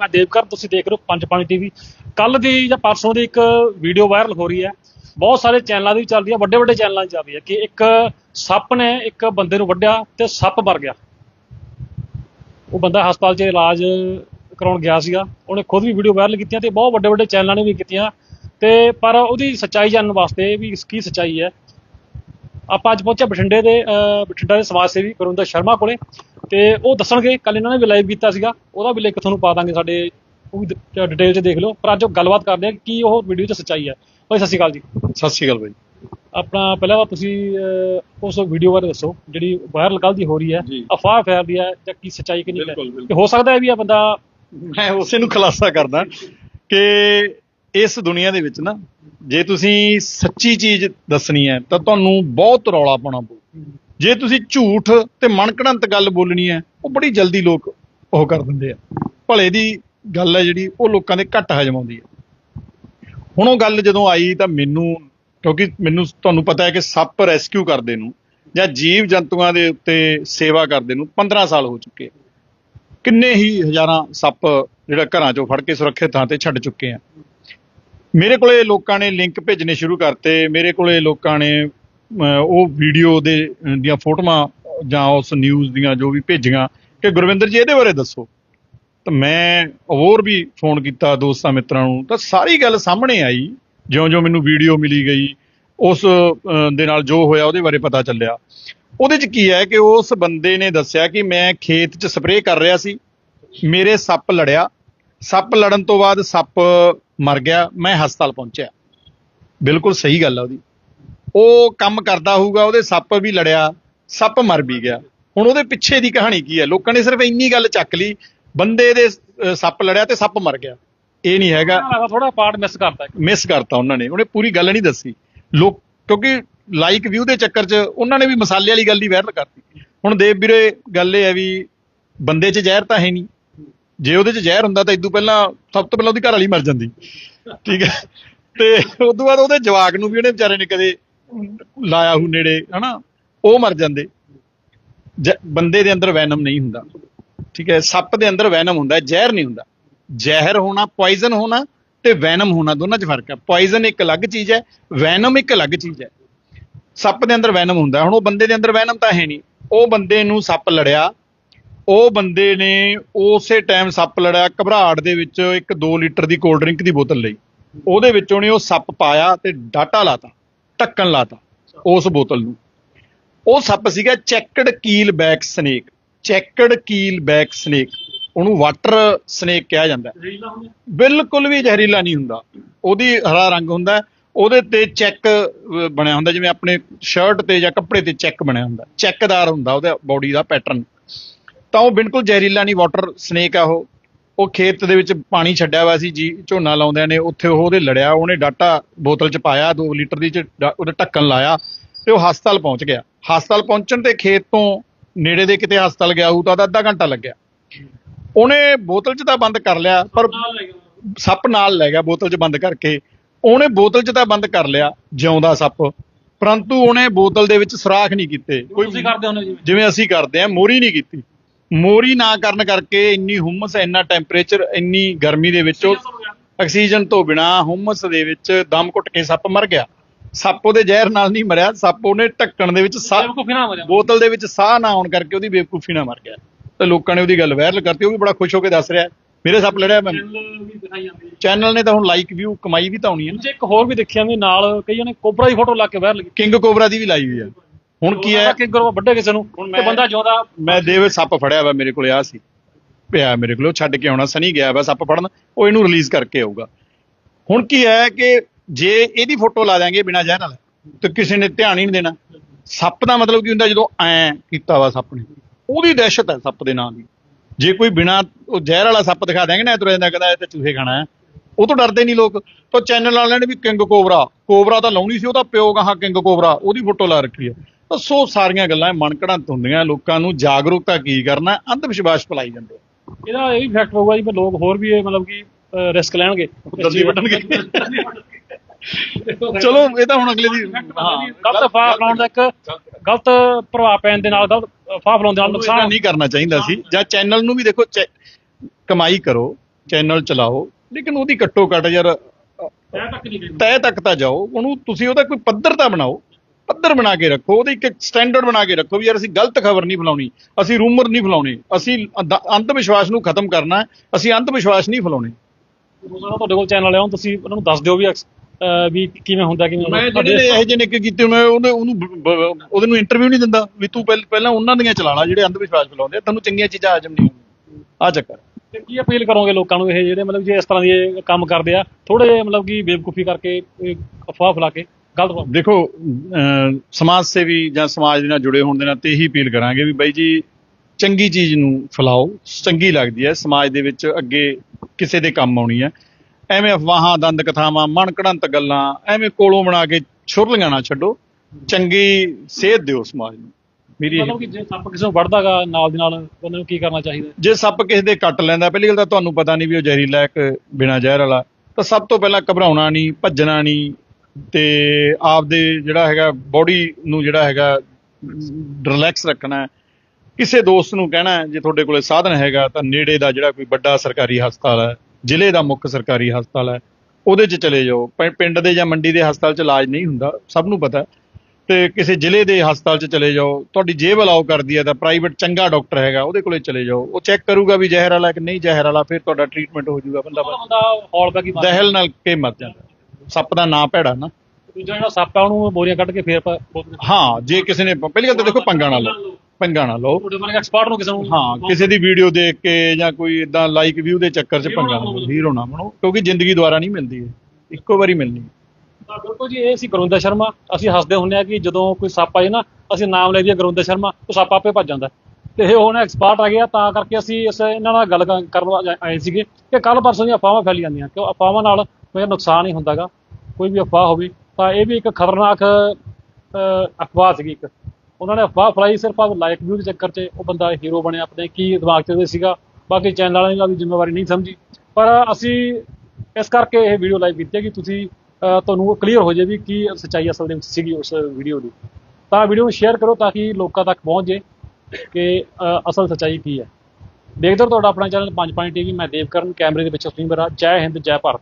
ਮੈਂ ਦੇਵਕਰ ਤੁਸੀਂ ਦੇਖ ਰਹੇ ਹੋ ਪੰਜ ਪਾਣੀ ਟੀਵੀ। ਕੱਲ ਦੀ ਜਾਂ ਪਰਸੋਂ ਦੀ ਇੱਕ ਵੀਡੀਓ ਵਾਇਰਲ ਹੋ ਰਹੀ ਹੈ। ਬਹੁਤ ਸਾਰੇ ਚੈਨਲਾਂ ਦੀ ਚੱਲਦੀ ਹੈ ਵੱਡੇ ਵੱਡੇ ਚੈਨਲਾਂ 'ਚ ਚੱਲ ਹੈ ਕਿ ਇੱਕ ਸੱਪ ਨੇ ਇੱਕ ਬੰਦੇ ਨੂੰ ਵੱਢਿਆ ਤੇ ਸੱਪ ਮਰ ਗਿਆ। ਉਹ ਬੰਦਾ ਹਸਪਤਾਲ 'ਚ ਇਲਾਜ ਕਰਾਉਣ ਗਿਆ ਸੀਗਾ। ਉਹਨੇ ਖੁਦ ਵੀ ਵੀਡੀਓ ਵਾਇਰਲ ਕੀਤੀਆਂ ਤੇ ਬਹੁਤ ਵੱਡੇ ਵੱਡੇ ਚੈਨਲਾਂ ਨੇ ਵੀ ਕੀਤੀਆਂ। ਤੇ ਪਰ ਉਹਦੀ ਸੱਚਾਈ ਜਾਣਨ ਵਾਸਤੇ ਵੀ ਕੀ ਸੱਚਾਈ ਹੈ। ਆਪਾਂ ਅੱਜ ਪਹੁੰਚੇ ਬਠਿੰਡੇ ਦੇ ਅਹ, ਬਠਿੰਡਾ ਦੇ ਸਮਾਜ ਸੇਵੀ ਗੁਰਿੰਦਰ ਸ਼ਰਮਾ ਕੋਲੇ। ਤੇ ਉਹ ਦੱਸਣਗੇ ਕੱਲ ਇਹਨਾਂ ਨੇ ਵੀ ਲਾਈਵ ਕੀਤਾ ਸੀਗਾ ਉਹਦਾ ਵੀ ਲਿੰਕ ਤੁਹਾਨੂੰ ਪਾ ਦਾਂਗੇ ਸਾਡੇ ਉਹ ਵੀ ਡਿਟੇਲ 'ਚ ਦੇਖ ਲਓ ਪਰ ਅੱਜ ਉਹ ਗੱਲਬਾਤ ਕਰਦੇ ਆ ਕਿ ਉਹ ਵੀਡੀਓ 'ਚ ਸੱਚਾਈ ਹੈ। ਭਾਈ ਸਤਿ ਸ਼੍ਰੀ ਅਕਾਲ ਜੀ। ਸਤਿ ਸ਼੍ਰੀ ਅਕਾਲ ਬਾਈ ਆਪਣਾ ਪਹਿਲਾਂ ਤਾਂ ਤੁਸੀਂ ਅਹ, ਉਸ ਵੀਡੀਓ ਬਾਰੇ ਦੱਸੋ ਜਿਹੜੀ ਵਾਇਰਲ ਕੱਲ ਦੀ ਹੋ ਰਹੀ ਹੈ ਜੀ। ਅਫਵਾਹ ਫੈਲਦੀ ਹੈ ਜਾਂ ਕੀ ਸੱਚਾਈ ਕਿ ਨਹੀਂ ਹੈ? ਬਿਲਕੁਲ, ਹੋ ਸਕਦਾ ਹੈ ਵੀ ਇਹ ਬੰਦਾ ਮੈਂ ਉਸੇ ਨੂੰ ਖੁਲਾਸਾ ਕਰਦਾ ਕਿ ਇਸ ਦੁਨੀਆ ਦੇ ਵਿੱਚ ਨਾ ਜੇ ਤੁਸੀਂ ਸੱਚੀ ਚੀਜ਼ ਦੱਸਣੀ ਹੈ ਤਾਂ ਤੁਹਾਨੂੰ ਬਹੁਤ ਰੌਲਾ ਪਾਉਣਾ ਪਊ। ਜੇ ਤੁਸੀਂ ਝੂਠ ਤੇ ਮਨਕੜੰਤ ਗੱਲ ਬੋਲਣੀ ਹੈ, ਉਹ ਬੜੀ ਜਲਦੀ ਲੋਕ ਉਹ ਕਰ ਦਿੰਦੇ ਆ। ਭਲੇ ਦੀ ਗੱਲ ਹੈ ਜਿਹੜੀ, ਉਹ ਲੋਕਾਂ ਦੇ ਘੱਟ ਹਜਮ ਆਉਂਦੀ ਹੈ। ਹੁਣ ਉਹ ਗੱਲ ਜਦੋਂ ਆਈ ਤਾਂ ਮੈਨੂੰ, ਕਿਉਂਕਿ ਮੈਨੂੰ ਤੁਹਾਨੂੰ ਪਤਾ ਹੈ ਕਿ ਸੱਪ ਰੈਸਕਿਊ ਕਰਦੇ ਨੂੰ, ਜਾਂ ਜੀਵ ਜੰਤੂਆਂ ਦੇ ਉੱਤੇ ਸੇਵਾ ਕਰਦੇ ਨੂੰ 15 ਸਾਲ ਹੋ ਚੁੱਕੇ ਕਿੰਨੇ ਹੀ ਹਜ਼ਾਰਾਂ ਸੱਪ ਜਿਹੜਾ ਘਰਾਂ ਚੋਂ ਫੜ ਕੇ ਸੁਰੱਖਿਅਤ ਥਾਂ ਤੇ ਛੱਡ ਚੁੱਕੇ ਆ। ਮੇਰੇ ਕੋਲੇ ਲੋਕਾਂ ਨੇ ਲਿੰਕ ਭੇਜਣੇ ਸ਼ੁਰੂ ਕਰਤੇ, ਮੇਰੇ ਕੋਲੇ ਲੋਕਾਂ ਨੇ ਉਹ ਵੀਡੀਓ ਦੇ ਦੀਆਂ ਫੋਟੋਆਂ ਜਾਂ ਉਸ ਨਿਊਜ਼ ਦੀਆਂ ਜੋ ਵੀ ਭੇਜੀਆਂ, ਕਿ ਗੁਰਵਿੰਦਰ ਜੀ ਇਹਦੇ ਬਾਰੇ ਦੱਸੋ। ਤਾਂ ਮੈਂ ਹੋਰ ਵੀ ਫੋਨ ਕੀਤਾ ਦੋਸਤਾਂ ਮਿੱਤਰਾਂ ਨੂੰ, ਤਾਂ ਸਾਰੀ ਗੱਲ ਸਾਹਮਣੇ ਆਈ। ਜਿਉਂ-ਜਿਉਂ ਮੈਨੂੰ ਵੀਡੀਓ ਮਿਲੀ ਗਈ, ਉਸ ਦੇ ਨਾਲ ਜੋ ਹੋਇਆ ਉਹਦੇ ਬਾਰੇ ਪਤਾ ਚੱਲਿਆ। ਉਹਦੇ 'ਚ ਕੀ ਹੈ ਕਿ ਉਸ ਬੰਦੇ ਨੇ ਦੱਸਿਆ ਕਿ ਮੈਂ ਖੇਤ 'ਚ ਸਪਰੇਅ ਕਰ ਰਿਹਾ ਸੀ। ਮੇਰੇ ਸੱਪ ਲੜਿਆ। ਸੱਪ ਲੜਨ ਤੋਂ ਬਾਅਦ ਸੱਪ ਮਰ ਗਿਆ। ਮੈਂ ਹਸਪਤਾਲ ਪਹੁੰਚਿਆ। ਬਿਲਕੁਲ ਸਹੀ ਗੱਲ ਆ ਉਹਦੀ। ਉਹ ਕੰਮ ਕਰਦਾ ਹੋਊਗਾ ਉਹਦੇ ਸੱਪ ਵੀ ਲੜਿਆ ਸੱਪ ਮਰ ਵੀ ਗਿਆ। ਹੁਣ ਉਹਦੇ ਪਿੱਛੇ ਦੀ ਕਹਾਣੀ ਕੀ ਹੈ? ਲੋਕਾਂ ਨੇ ਸਿਰਫ ਇੰਨੀ ਗੱਲ ਚੱਕ ਲਈ ਬੰਦੇ ਦੇ ਸੱਪ ਲੜਿਆ ਤੇ ਸੱਪ ਮਰ ਗਿਆ। ਇਹ ਨਹੀਂ ਹੈਗਾ। ਥੋੜਾ ਪਾਰਟ ਮਿਸ ਕਰਤਾ। ਮਿਸ ਕਰਤਾ ਉਹਨਾਂ ਨੇ। ਉਹਨੇ ਪੂਰੀ ਗੱਲ ਨਹੀਂ ਦੱਸੀ। ਲੋਕ ਕਿਉਂਕਿ ਲਾਈਕ ਵਿਊ ਦੇ ਚੱਕਰ 'ਚ ਉਹਨਾਂ ਨੇ ਵੀ ਮਸਾਲੇ ਵਾਲੀ ਗੱਲ ਹੀ ਵਾਇਰਲ ਕਰਤੀ। ਹੁਣ ਦੇਵ ਵੀਰੇ ਗੱਲ ਇਹ ਹੈ ਵੀ ਬੰਦੇ 'ਚ ਜ਼ਹਿਰ ਤਾਂ ਹੈ ਨਹੀਂ। ਜੇ ਉਹਦੇ 'ਚ ਜ਼ਹਿਰ ਹੁੰਦਾ ਤਾਂ ਇਦੋਂ ਪਹਿਲਾਂ ਸਭ ਤੋਂ ਪਹਿਲਾਂ ਉਹਦੀ ਘਰ ਵਾਲੀ ਮਰ ਜਾਂਦੀ। ਠੀਕ ਹੈ? ਤੇ ਉਸ ਤੋਂ ਬਾਅਦ ਉਹਦੇ ਜਵਾਕ ਨੂੰ ਵੀ ਉਹਨੇ ਵਿਚਾਰੇ ਨੇ ਕਦੇ ਲਾਇਆ ਹੂ ਨੇੜੇ, ਹਨਾ? ਉਹ ਮਰ ਜਾਂਦੇ। ਬੰਦੇ ਦੇ ਅੰਦਰ ਵੈਨਮ ਨਹੀਂ ਹੁੰਦਾ। ਠੀਕ ਹੈ? ਸੱਪ ਦੇ ਅੰਦਰ ਵੈਨਮ ਹੁੰਦਾ, ਜ਼ਹਿਰ ਨਹੀਂ ਹੁੰਦਾ। ਜ਼ਹਿਰ ਹੋਣਾ ਪੋਇਜ਼ਨ ਹੋਣਾ ਤੇ ਵੈਨਮ ਹੋਣਾ, ਦੋਨਾਂ 'ਚ ਫ਼ਰਕ ਹੈ। ਪੋਇਜ਼ਨ ਇੱਕ ਅਲੱਗ ਚੀਜ਼ ਹੈ, ਵੈਨਮ ਇੱਕ ਅਲੱਗ ਚੀਜ਼ ਹੈ। ਸੱਪ ਦੇ ਅੰਦਰ ਵੈਨਮ ਹੁੰਦਾ। ਹੁਣ ਉਹ ਬੰਦੇ ਦੇ ਅੰਦਰ ਵੈਨਮ ਤਾਂ ਹੈ ਨਹੀਂ। ਉਹ ਬੰਦੇ ਨੂੰ ਸੱਪ ਲੜਿਆ। ਉਹ ਬੰਦੇ ਨੇ ਉਸੇ ਟਾਈਮ ਸੱਪ ਲੜਿਆ, ਘਬਰਾਹਟ ਦੇ ਵਿੱਚ ਇੱਕ 2 ਲੀਟਰ ਦੀ ਕੋਲਡ ਡਰਿੰਕ ਦੀ ਬੋਤਲ ਲਈ। ਉਹਦੇ ਵਿੱਚ ਉਹਨੇ ਉਹ ਸੱਪ ਪਾਇਆ ਤੇ ਡਾਟਾ ਲਾਤਾ। ਢੱਕਣ ਲਾਤਾ ਉਸ ਬੋਤਲ ਨੂੰ। ਉਹ ਸੱਪ ਸੀਗਾ checked keelback snake. Checked keelback snake. ਉਹਨੂੰ ਵਾਟਰ ਸਨੇਕ ਕਿਹਾ ਜਾਂਦਾ। ਬਿਲਕੁਲ ਵੀ ਜ਼ਹਿਰੀਲਾ ਨਹੀਂ ਹੁੰਦਾ। ਉਹਦੀ ਹਰਾ ਰੰਗ ਹੁੰਦਾ। ਉਹਦੇ ਤੇ ਚੈੱਕ ਬਣਿਆ ਹੁੰਦਾ। ਜਿਵੇਂ ਆਪਣੇ ਸ਼ਰਟ ਤੇ ਜਾਂ ਕੱਪੜੇ ਤੇ ਚੈੱਕ ਬਣਿਆ ਹੁੰਦਾ। ਚੈੱਕਦਾਰ ਹੁੰਦਾ ਉਹਦਾ ਬਾਡੀ ਦਾ ਪੈਟਰਨ ਤਾਂ ਉਹ ਬਿਲਕੁਲ ਜ਼ਹਿਰੀਲਾ ਨਹੀਂ ਵਾਟਰ ਸਨੇਕ ਆ ਉਹ। ਉਹ ਖੇਤ ਦੇ ਵਿੱਚ ਪਾਣੀ ਛੱਡਿਆ ਹੋਇਆ ਸੀ ਜੀ ਝੋਨਾ ਲਾਉਂਦਿਆਂ ਨੇ ਉੱਥੇ ਉਹ ਉਹਦੇ ਲੜਿਆ ਉਹਨੇ ਡਾਟਾ ਬੋਤਲ ਚ ਪਾਇਆ 2 ਲੀਟਰ ਦੀ ਚ ਡਾ- ਉਹਦੇ ਢੱਕਣ ਲਾਇਆ ਤੇ ਉਹ ਹਸਪਤਾਲ ਪਹੁੰਚ ਗਿਆ। ਹਸਪਤਾਲ ਪਹੁੰਚਣ ਤੇ ਖੇਤ ਤੋਂ ਨੇੜੇ ਦੇ ਕਿਤੇ ਹਸਪਤਾਲ ਗਿਆ ਹੋਊ ਤਾਂ ਉਹਦਾ ਅੱਧਾ ਘੰਟਾ ਲੱਗਿਆ। ਉਹਨੇ ਬੋਤਲ 'ਚ ਤਾਂ ਬੰਦ ਕਰ ਲਿਆ ਪਰ ਸੱਪ ਨਾਲ ਲੈ ਗਿਆ ਬੋਤਲ 'ਚ ਬੰਦ ਕਰਕੇ। ਉਹਨੇ ਬੋਤਲ 'ਚ ਤਾਂ ਬੰਦ ਕਰ ਲਿਆ ਜਿਉਂਦਾ ਸੱਪ। ਪਰੰਤੂ ਉਹਨੇ ਬੋਤਲ ਦੇ ਵਿੱਚ ਸੁਰਾਖ ਨਹੀਂ ਕੀਤੇ। ਕੋਈ ਤੁਸੀਂ ਕਰਦੇ ਹੋ ਜਿਵੇਂ ਜਿਵੇਂ ਅਸੀਂ ਕਰਦੇ ਆ ਮੋਰੀ ਨਹੀਂ ਕੀਤੀ। ਮੋਰੀ ਨਾ ਕਰਨ ਕਰਕੇ ਇੰਨੀ ਹੁਮਸ ਇੰਨਾ ਟੈਂਪਰੇਚਰ ਇੰਨੀ ਗਰਮੀ ਦੇ ਵਿੱਚ ਆਕਸੀਜਨ ਤੋਂ ਬਿਨਾ ਹੁਮਸ ਦੇ ਵਿੱਚ ਦਮ ਘੁੱਟ ਕੇ ਸੱਪ ਮਰ ਗਿਆ। ਸੱਪ ਉਹਦੇ ਜ਼ਹਿਰ ਨਾਲ ਨਹੀਂ ਮਰਿਆ ਸੱਪ ਉਹਨੇ ਢੱਕਣ ਦੇ ਵਿੱਚ ਸਾਹ ਹੋ ਬੋਤਲ ਦੇ ਵਿੱਚ ਸਾਹ ਨਾ ਆਉਣ ਕਰਕੇ ਉਹਦੀ ਬੇਵਕੂਫੀ ਨਾਲ ਮਰ ਗਿਆ। ਤੇ ਲੋਕਾਂ ਨੇ ਉਹਦੀ ਗੱਲ ਵਾਇਰਲ ਕਰਤੀ ਉਹ ਵੀ ਬੜਾ ਖੁਸ਼ ਹੋ ਕੇ ਦੱਸ ਰਿਹਾ ਮੇਰੇ ਸੱਪ ਲੜਿਆ ਮੈਂ ਚੈਨਲ ਹੈ। ਨੇ ਤਾਂ ਹੁਣ ਲਾਈਕ ਵਿਊ ਕਮਾਈ ਵੀ ਤਾਂ ਆਉਣੀ ਹੈ ਨਾ। ਇੱਕ ਹੋਰ ਵੀ ਦੇਖਿਆ ਵੀ ਨਾਲ ਕਈਆਂ ਨੇ ਕੋਬਰਾ ਦੀ ਫੋਟੋ ਲਾ ਕੇ ਵਾਇਰਲ ਕੀਤੀ। ਕਿੰਗ ਕੋਬਰਾ ਦੀ ਵੀ ਲਾਈ ਹੋਈ ਆ। ਹੁਣ ਕੀ ਹੈ? ਕਿ ਗੁਰੂ ਵੱਡੇ ਕਿਸੇ ਨੂੰ? ਤੇ ਬੰਦਾ ਜਿਉਂਦਾ ਮੈਂ ਦੇਵ ਸੱਪ ਫੜਿਆ ਵਾ ਮੇਰੇ ਕੋਲੇ ਆ ਸੀ। ਪਿਆ ਮੇਰੇ ਕੋਲੇ ਉਹ ਛੱਡ ਕੇ ਆਉਣਾ ਸਨੀ ਗਿਆ ਵਾ ਸੱਪ ਫੜਨ। ਉਹ ਇਹਨੂੰ ਰਿਲੀਜ਼ ਕਰਕੇ ਆਊਗਾ। ਹੁਣ ਕੀ ਹੈ ਕਿ ਜੇ ਇਹਦੀ ਫੋਟੋ ਲਾ ਦਿਆਂਗੇ ਬਿਨਾ ਜ਼ਹਿਰ ਨਾਲ ਤੇ ਕਿਸੇ ਨੇ ਧਿਆਨ ਹੀ ਨਹੀਂ ਦੇਣਾ। ਸੱਪ ਦਾ ਮਤਲਬ ਕੀ ਹੁੰਦਾ ਜਦੋਂ ਐ ਕੀਤਾ ਵਾ ਸੱਪ ਨੇ? ਉਹਦੀ ਦਹਿਸ਼ਤ ਹੈ ਸੱਪ ਦੇ ਨਾਂ ਦੀ। ਜੇ ਕੋਈ ਬਿਨਾ ਉਹ ਜ਼ਹਿਰ ਵਾਲਾ ਸੱਪ ਦਿਖਾ ਦਿਆਂਗੇ ਨਾ ਤੁਰੇ ਜਾਂਦਾ ਕਹਿੰਦਾ ਇਹ ਤੇ ਚੂਹੇ ਖਾਣਾ ਹੈ। ਉਹ ਤੋਂ ਡਰਦੇ ਨਹੀਂ ਲੋਕ। ਤਾਂ ਚੈਨਲ ਵਾਲਿਆਂ ਨੇ ਵੀ ਕਿੰਗ ਕੋਬਰਾ ਕੋਬਰਾ ਤਾਂ ਲਾਉਣੀ ਸੀ ਉਹਦਾ ਪਿਓ ਕਹਾ ਕਿੰਗ ਕੋਬਰਾ ਉਹਦੀ ਫੋਟੋ ਲਾ ਰੱਖੀ ਹੈ। ਤਾਂ ਸੋ ਸਾਰੀਆਂ ਗੱਲਾਂ ਇਹ ਮਨ ਘੜੰਤ ਹੁੰਦੀਆਂ ਲੋਕਾਂ ਨੂੰ ਜਾਗਰੂਕਤਾ ਕੀ ਕਰਨਾ ਅੰਧ ਵਿਸ਼ਵਾਸ ਫੈਲਾਈ ਜਾਂਦੇ। ਇਹਦਾ ਇਹ ਵੀ ਫੈਕਟ ਪਊਗਾ ਜੀ ਵੀ ਲੋਕ ਹੋਰ ਵੀ ਇਹ ਮਤਲਬ ਕਿ ਰਿਸਕ ਲੈਣਗੇ। ਦੰਦੀ ਵੱਢਣਗੇ। ਚਲੋ ਇਹ ਤਾਂ ਹੁਣ ਅਗਲੇ ਦੀ ਗਲਤ ਫਾਹ ਫਲਾਉਣ ਦਾ ਇੱਕ ਗਲਤ ਪ੍ਰਭਾਵ ਪੈਣ ਦੇ ਨਾਲ ਗਲਤ ਫਾਹ ਫਲਾਉਣ ਦੇ ਨਾਲ ਨੁਕਸਾਨ ਨਹੀਂ ਕਰਨਾ ਚਾਹੀਦਾ ਸੀ। ਜਾਂ ਚੈਨਲ ਨੂੰ ਵੀ ਦੇਖੋ ਕਮਾਈ ਕਰੋ ਚੈਨਲ ਚਲਾਓ ਲੇਕਿਨ ਉਹਦੀ ਘੱਟੋ ਘੱਟ ਯਾਰ ਤੈ ਤੱਕ ਨਹੀਂ ਤਹਿ ਤੱਕ ਤਾਂ ਜਾਓ। ਉਹਨੂੰ ਤੁਸੀਂ ਉਹਦਾ ਕੋਈ ਪੱਧਰ ਤਾਂ ਬਣਾਓ। ਪੱਧਰ ਬਣਾ ਕੇ ਰੱਖੋ ਉਹਦੇ ਇੱਕ ਸਟੈਂਡਰਡ ਬਣਾ ਕੇ ਰੱਖੋ ਵੀ ਯਾਰ ਅਸੀਂ ਗਲਤ ਖਬਰ ਨਹੀਂ ਫੈਲਾਉਣੀ ਅਸੀਂ ਰੂਮਰ ਨਹੀਂ ਫੈਲਾਉਣੇ ਅਸੀਂ ਅੰਧ- ਵਿਸ਼ਵਾਸ ਨੂੰ ਖਤਮ ਕਰਨਾ ਅਸੀਂ ਅੰਧ ਵਿਸ਼ਵਾਸ ਨਹੀਂ ਫੈਲਾਉਣੇ। ਤੁਹਾਡੇ ਕੋਲ ਚੈਨਲ ਉਹ ਤੁਸੀਂ ਉਹਨਾਂ ਨੂੰ ਦੱਸ ਦਿਓ ਵੀ ਵੀ ਕਿਵੇਂ ਹੁੰਦਾ ਕਿਵੇਂ ਮੈਂ। ਜਿਹੜੇ ਇਹੋ ਜਿਹੇ ਨੇ ਕਿ ਕੀਤੇ ਮੈਂ ਉਹਨੂੰ ਬ- ਉਹਦੇ ਨੂੰ ਇੰਟਰਵਿਊ ਨਹੀਂ ਦਿੰਦਾ ਵੀ ਤੂੰ ਪਹਿਲ- ਉਹਨਾਂ ਦੀਆਂ ਚਲਾ ਲਾ ਜਿਹੜੇ ਅੰਧ ਵਿਸ਼ਵਾਸ ਫੈਲਾਉਂਦੇ ਆ ਤੁਹਾਨੂੰ ਚੰਗੀਆਂ ਚੀਜ਼ਾਂ ਹਜਮ ਨਹੀਂ ਆ ਚੱਕਰ ਤੇ ਕੀ ਅਪੀਲ ਕਰੋਗੇ ਲੋਕਾਂ ਨੂੰ ਇਹ ਜਿਹੜੇ ਮਤਲਬ ਜੇ ਇਸ ਤਰ੍ਹਾਂ ਦੇ ਕੰਮ ਕਰਦੇ ਆ ਥੋੜੇ ਜਿਹੇ ਮਤਲਬ ਕਿ ਬੇਵਕੂਫੀ ਕਰਕੇ ਅਫਵਾਹ ਫੈਲਾ ਕੇ? ਗਲਤ ਦੇਖੋ ਸਮਾਜ ਸੇਵੀ ਜਾਂ ਸਮਾਜ ਦੇ ਨਾਲ ਜੁੜੇ ਹੋਣ ਦੇ ਨਾਲ ਤੇ ਇਹੀ ਅਪੀਲ ਕਰਾਂਗੇ ਵੀ ਬਾਈ ਜੀ ਚੰਗੀ ਚੀਜ਼ ਨੂੰ ਫੈਲਾਓ ਚੰਗੀ ਲੱਗਦੀ ਹੈ ਸਮਾਜ ਦੇ ਵਿੱਚ ਅੱਗੇ ਕਿਸੇ ਦੇ ਕੰਮ ਆਉਣੀ ਹੈ। ਐਵੇਂ ਅਫਵਾਹਾਂ ਦੰਦ ਕਥਾਵਾਂ ਮਨ ਘੜੰਤ ਗੱਲਾਂ ਐਵੇਂ ਕੋਲੋਂ ਬਣਾ ਕੇ ਛੁਰਲੀਆਂ ਨਾ ਛੱਡੋ ਚੰਗੀ ਸੇਧ ਦਿਓ ਸਮਾਜ ਨੂੰ। ਮੇਰੀ ਮਤਲਬ ਕਿ ਜੇ ਸੱਪ ਕਿਸੇ ਨੂੰ ਵੜਦਾਗਾ ਨਾਲ ਦੀ ਨਾਲ ਉਹਨਾਂ ਨੂੰ ਕੀ ਕਰਨਾ ਚਾਹੀਦਾ? ਜੇ ਸੱਪ ਕਿਸੇ ਦੇ ਕੱਟ ਲੈਂਦਾ ਪਹਿਲੀ ਗੱਲ ਤਾਂ ਤੁਹਾਨੂੰ ਪਤਾ ਨਹੀਂ ਵੀ ਉਹ ਜ਼ਹਿਰੀਲਾ ਹੈ ਕਿ ਬਿਨਾਂ ਜ਼ਹਿਰ ਵਾਲਾ ਤਾਂ ਸਭ ਤੋਂ ਪਹਿਲਾਂ ਘਬਰਾਉਣਾ ਨਹੀਂ ਭੱਜਣਾ ਨਹੀਂ ਤੇ ਆਪਦੇ ਜਿਹੜਾ ਹੈਗਾ ਬੋਡੀ ਨੂੰ ਜਿਹੜਾ ਹੈਗਾ ਰਿਲੈਕਸ ਰੱਖਣਾ। ਕਿਸੇ ਦੋਸਤ ਨੂੰ ਕਹਿਣਾ ਜੇ ਤੁਹਾਡੇ ਕੋਲੇ ਸਾਧਨ ਹੈਗਾ ਤਾਂ ਨੇੜੇ ਦਾ ਜਿਹੜਾ ਕੋਈ ਵੱਡਾ ਸਰਕਾਰੀ ਹਸਪਤਾਲ ਹੈ ਜ਼ਿਲ੍ਹੇ ਦਾ ਮੁੱਖ ਸਰਕਾਰੀ ਹਸਪਤਾਲ ਹੈ ਉਹਦੇ 'ਚ ਚਲੇ ਜਾਓ ਪਿੰਡ ਦੇ ਜਾਂ ਮੰਡੀ ਦੇ ਹਸਪਤਾਲ 'ਚ ਇਲਾਜ ਨਹੀਂ ਹੁੰਦਾ ਸਭ ਨੂੰ ਪਤਾ। ਤੇ ਕਿਸੇ ਜ਼ਿਲ੍ਹੇ ਦੇ ਹਸਪਤਾਲ 'ਚ ਚਲੇ ਜਾਓ ਤੁਹਾਡੀ ਜੇਬ ਅਲਾਉ ਕਰਦੀ ਹੈ ਤਾਂ ਪ੍ਰਾਈਵੇਟ ਚੰਗਾ ਡਾਕਟਰ ਹੈਗਾ ਉਹਦੇ ਕੋਲੇ ਚਲੇ ਜਾਓ ਉਹ ਚੈੱਕ ਕਰੂਗਾ ਵੀ ਜ਼ਹਿਰ ਵਾਲਾ ਕਿ ਨਹੀਂ ਜ਼ਹਿਰ ਵਾਲਾ ਫਿਰ ਤੁਹਾਡਾ ਟ੍ਰੀਟਮੈਂਟ ਹੋ ਜਾਊਗਾ ਬੰਦਾ ਦਹਿਲ ਨਾਲ ਕੇ ਮਰ ਜਾਂਦਾ ਸੱਪ ਦਾ ਨਾਂ ਭੈੜਾ ਨਾ। ਦੂਜਾ ਜਿਹੜਾ ਸੱਪ ਆ ਉਹਨੂੰ ਬੋਰੀਆਂ ਕੱਢ ਕੇ ਫੇਰ ਹਾਂ ਜੇ ਕਿਸੇ ਨੇ ਪਹਿਲੀ ਗੱਲ ਤਾਂ ਦੇਖੋ ਪੰਗਾ ਨਾ ਲਓ। ਪੰਗਾ ਨਾ ਲਓ। ਤੁਹਾਡੇ ਵਰਗੇ ਐਕਸਪਰਟ ਨੂੰ ਕਿਸੇ ਨੂੰ ਹਾਂ ਕਿਸੇ ਦੀ ਵੀਡੀਓ ਦੇਖ ਕੇ ਜਾਂ ਕੋਈ ਇਦਾਂ ਲਾਈਕ ਵਿਊ ਦੇ ਚੱਕਰ 'ਚ ਪੰਗਾ ਨਾ ਲਓ ਹੀਰੋ ਨਾ ਬਣੋ ਕਿਉਂਕਿ ਜ਼ਿੰਦਗੀ ਦੁਬਾਰਾ ਨਹੀਂ ਮਿਲਦੀ ਇੱਕੋ ਵਾਰੀ ਮਿਲਣੀ ਹੈ। ਤਾਂ ਬਿਲਕੁਲ ਜੀ ਇਹ ਸੀ ਗੁਰਿੰਦਰ ਸ਼ਰਮਾ। ਅਸੀਂ ਹੱਸਦੇ ਹੁੰਦੇ ਆ ਕਿ ਜਦੋਂ ਕੋਈ ਸੱਪ ਆਏ ਨਾ ਅਸੀਂ ਨਾਮ ਲੈ ਦਈਏ ਗੁਰਿੰਦਰ ਸ਼ਰਮਾ ਉਹ ਸੱਪ ਆਪੇ ਭੱਜ ਜਾਂਦਾ। ਤੇ ਇਹ ਹੁਣ ਐਕਸਪਰਟ ਆ ਗਿਆ ਤਾਂ ਕਰਕੇ ਅਸੀਂ ਇਸ ਇਹਨਾਂ ਨਾਲ ਗੱਲ ਕ- ਕਰਨ ਆਏ ਸੀਗੇ ਕਿ ਕੱਲ ਪਰਸੋਂ ਦੀਆਂ ਅਫਵਾਹਾਂ ਫੈਲੀ ਜਾਂਦੀਆਂ ਕਿਉਂ ਅਫਵਾਹਾਂ ਨਾਲ ਕੋਈ ਨੁਕਸਾਨ ਹੀ ਹੁੰਦਾਗਾ, ਕੋਈ ਵੀ ਅਫਵਾਹ ਹੋਵੇ। ਤਾਂ ਇਹ ਵੀ ਇੱਕ ਖਤਰਨਾਕ ਅਫਵਾਹ ਸੀਗੀ ਇੱਕ। ਉਹਨਾਂ ਨੇ ਅਫਵਾਹ ਫਲਾਈ ਸਿਰਫ ਆ ਲਾਈਕ ਵਿਊ ਦੇ ਚੱਕਰ 'ਚ ਉਹ ਬੰਦਾ ਹੀਰੋ ਬਣਿਆ, ਆਪਣੇ ਕੀ ਦਿਮਾਗ 'ਚ ਉਹਦੇ ਸੀਗਾ। ਬਾਕੀ ਚੈਨਲ ਵਾਲਿਆਂ ਦੀ ਜ਼ਿੰਮੇਵਾਰੀ ਨਹੀਂ ਸਮਝੀ। ਪਰ ਅਸੀਂ ਇਸ ਕਰਕੇ ਇਹ ਵੀਡੀਓ ਲਾਈਵ ਕੀਤੀ ਕਿ ਤੁਸੀਂ ਤੁਹਾਨੂੰ ਕਲੀਅਰ ਹੋ ਜਾਵੇ ਵੀ ਕੀ ਸੱਚਾਈ ਅਸਲ ਦੇ ਵਿੱਚ ਸੀਗੀ ਉਸ ਵੀਡੀਓ ਦੀ। ਤਾਂ ਵੀਡੀਓ ਨੂੰ ਸ਼ੇਅਰ ਕਰੋ ਤਾਂ ਕਿ ਲੋਕਾਂ ਤੱਕ ਪਹੁੰਚ ਜੇ ਕਿ ਅਸਲ ਸੱਚਾਈ ਕੀ ਹੈ। ਦੇਖਦੇ ਰਹੋ ਤੁਹਾਡਾ ਆਪਣਾ ਚੈਨਲ ਪੰਜ ਪੰਜ ਟੀਵੀ ਮੈਂ ਦੇਵਕਰਨ ਕੈਮਰੇ ਦੇ ਵਿੱਚ ਸਟ੍ਰੀਮਰ ਆ ਜੈ ਹਿੰਦ, ਜੈ ਭਾਰਤ।